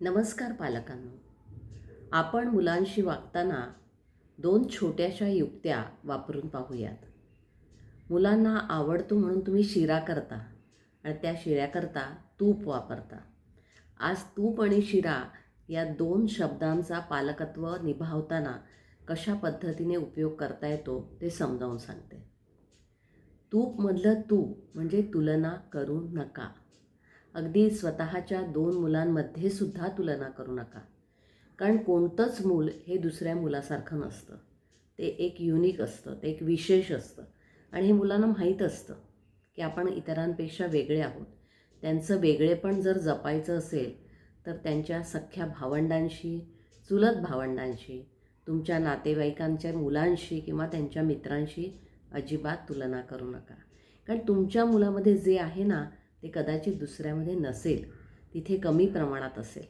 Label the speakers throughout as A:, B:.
A: नमस्कार पालकांनो. आपण मुलांशी वागताना दोन छोट्याशा युक्त्या वापरून पाहूयात. मुलांना आवडतो म्हणून तुम्ही शिरा करता आणि त्या शिऱ्याकरता तूप वापरता. आज तूप आणि शिरा या दोन शब्दांचा पालकत्व निभावताना कशा पद्धतीने उपयोग करता येतो ते समजावून सांगते. तूपमधलं तू म्हणजे तुलना करू नका. अगदी स्वतःच्या दोन मुलांमध्ये सुद्धा तुलना करू नका. कारण कोणतंच मूल हे दुसऱ्या मुलासारखं नसतं. ते एक युनिक असतं ते एक विशेष असतं. आणि हे मुलांना माहीत असतं की आपण इतरांपेक्षा वेगळे आहोत. त्यांचं वेगळेपण जर जपायचं असेल तर त्यांच्या सख्ख्या भावंडांशी चुलत भावंडांशी तुमच्या नातेवाईकांच्या मुलांशी किंवा त्यांच्या मित्रांशी अजिबात तुलना करू नका. कारण तुमच्या मुलामध्ये जे आहे ना ते कदाचित दुसऱ्यामध्ये नसेल तिथे कमी प्रमाणात असेल.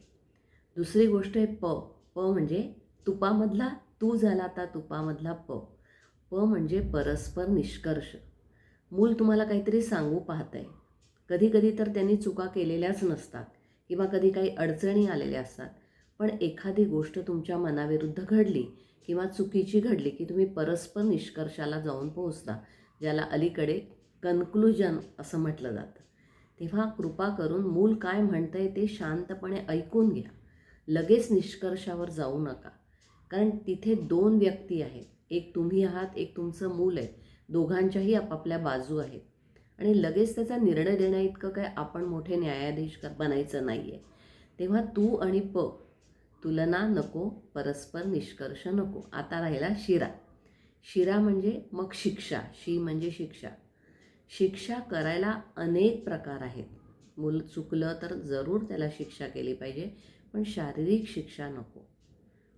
A: दुसरी गोष्ट आहे प. प म्हणजे तुपामधला तू झाला आता तुपामधला प. प म्हणजे परस्पर निष्कर्ष. मूल तुम्हाला काहीतरी सांगू पाहत आहे कधी कधी तर त्यांनी चुका केलेल्याच नसतात किंवा कधी काही अडचणी आलेल्या असतात. पण एखादी गोष्ट तुमच्या मनाविरुद्ध घडली किंवा चुकीची घडली की तुम्ही परस्पर निष्कर्षाला जाऊन पोहोचता ज्याला अलीकडे कन्क्लुजन असं म्हटलं जातं. तेव्हा कृपा करून मूल काय म्हणतंय ते शांतपणे ऐकून घ्या. लगेच निष्कर्षावर जाऊ नका. कारण तिथे दोन व्यक्ती आहेत. एक तुम्ही आहात एक तुमचं मूल आहे. दोघांच्याही आपापल्या बाजू आहेत. आणि लगेच त्याचा निर्णय देण्या इतकं काय आपण मोठे न्यायाधीश बनायचं नाही आहे तेव्हा तू आणि प तुलना नको परस्पर निष्कर्ष नको. आता राहिला शिरा. शिरा म्हणजे मग शिक्षा. शी म्हणजे शिक्षा. शिक्षा करायला अनेक प्रकार आहेत. मूल चुकलं तर जरूर त्याला शिक्षा केली पाहिजे पण शारीरिक शिक्षा नको.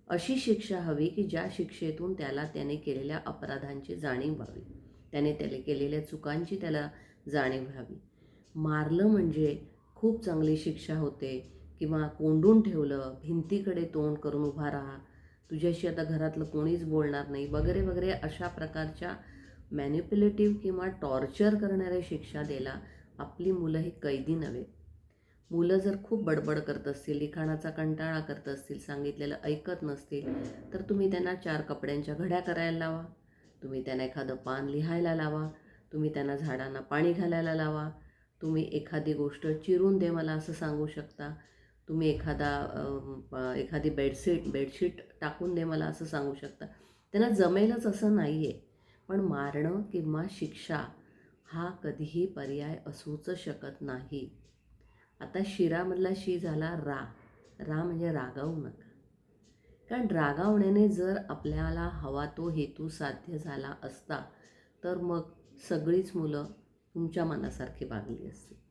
A: अशी शिक्षा हवी की ज्या शिक्षेतून त्याला त्याने केलेल्या अपराधांची जाणीव व्हावी. त्याने त्याने केलेल्या चुकांची त्याला जाणीव व्हावी. मारलं म्हणजे खूप चांगली शिक्षा होते किंवा कोंडून ठेवलं भिंतीकडे तोंड करून उभा राहा तुझ्याशी आता घरातलं कोणीच बोलणार नाही वगैरे वगैरे अशा प्रकारच्या मॅन्युप्युलेटिव्ह किंवा टॉर्चर करणाऱ्या शिक्षा द्यायला आपली मुलं ही कैदी नव्हे. मुलं जर खूप बडबड करत असतील लिखाणाचा कंटाळा करत असतील सांगितलेलं ऐकत नसतील तर तुम्ही त्यांना चार कपड्यांच्या घड्या करायला लावा. तुम्ही त्यांना एखादं पान लिहायला लावा. तुम्ही त्यांना झाडांना पाणी घालायला लावा. तुम्ही एखादी गोष्ट चिरून दे मला असं सांगू शकता. तुम्ही एखादा एखादी बेडशीट बेडशीट टाकून दे मला असं सांगू शकता. त्यांना जमेलच असं नाही आहे पण मारणं किंवा शिक्षा हा कधीही पर्याय असूच शकत नाही. आता शिरामधला शी झाला रा. रा म्हणजे रागावू नका. कारण रागावण्याने जर आपल्याला हवा तो हेतू साध्य झाला असता तर मग सगळीच मुलं तुमच्या मनासारखी वागली असते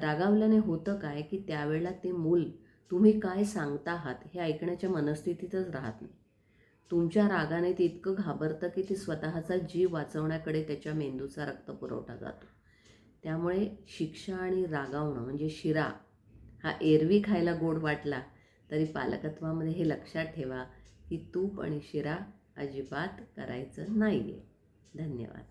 A: रागावल्याने होतं काय की त्यावेळेला ते मूल तुम्ही काय सांगता आहात हे ऐकण्याच्या मनस्थितीतच राहत नाही. तुमच्या रागाने ते इतकं घाबरतं की ते स्वतःचा जीव वाचवण्याकडे त्याच्या मेंदूचा रक्तपुरवठा जातो. त्यामुळे शिक्षा आणि रागावणं म्हणजे शिरा हा एरवी खायला गोड वाटला तरी पालकत्वामध्ये हे लक्षात ठेवा की तूप आणि शिरा अजिबात करायचं नाही आहे धन्यवाद.